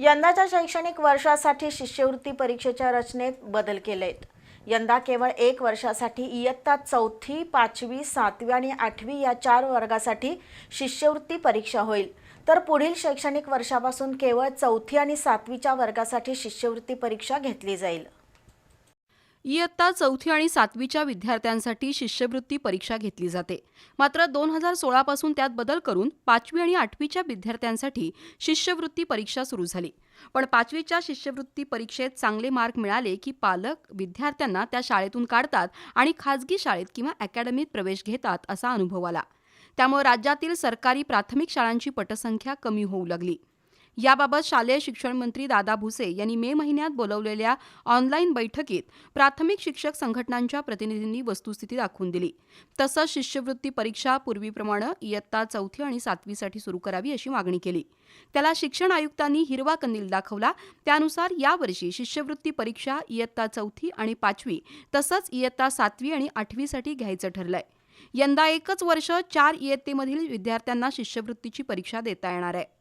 यंदाच्या शैक्षणिक वर्षासाठी शिष्यवृत्ती परीक्षेच्या रचनेत बदल केलेत. यंदा केवळ एक वर्षासाठी इयत्ता चौथी पाचवी सातवी आणि आठवी या चार वर्गासाठी शिष्यवृत्ती परीक्षा होईल. तर पुढील शैक्षणिक वर्षापासून केवळ चौथी आणि सातवीच्या वर्गासाठी शिष्यवृत्ती परीक्षा घेतली जाईल. इयत्ता चौथी आणि सातवीच्या विद्यार्थ्यांसाठी शिष्यवृत्ती परीक्षा घेतली जाते. मात्र दोन हजार सोळापासून त्यात बदल करून पाचवी आणि आठवीच्या विद्यार्थ्यांसाठी शिष्यवृत्ती परीक्षा सुरू झाली. पण पाचवीच्या शिष्यवृत्ती परीक्षेत चांगले मार्क मिळाले की पालक विद्यार्थ्यांना त्या शाळेतून काढतात आणि खाजगी शाळेत किंवा अकॅडमीत प्रवेश घेतात असा अनुभव आला. त्यामुळे राज्यातील सरकारी प्राथमिक शाळांची पटसंख्या कमी होऊ लागली. याबाबत शालेय शिक्षण मंत्री दादा भुसे यांनी मे महिन्यात बोलवलेल्या ऑनलाईन बैठकीत प्राथमिक शिक्षक संघटनांच्या प्रतिनिधींनी वस्तुस्थिती दाखवून दिली. तसंच शिष्यवृत्ती परीक्षा पूर्वीप्रमाणे इयत्ता चौथी आणि सातवीसाठी सुरू करावी अशी मागणी केली. त्याला शिक्षण आयुक्तांनी हिरवा कंदील दाखवला. त्यानुसार यावर्षी शिष्यवृत्ती परीक्षा इयत्ता चौथी आणि पाचवी तसंच इयत्ता सातवी आणि आठवीसाठी घ्यायचं ठरलंय. यंदा एकच वर्ष चार इयत्तेमधील विद्यार्थ्यांना शिष्यवृत्तीची परीक्षा देता येणार आहे.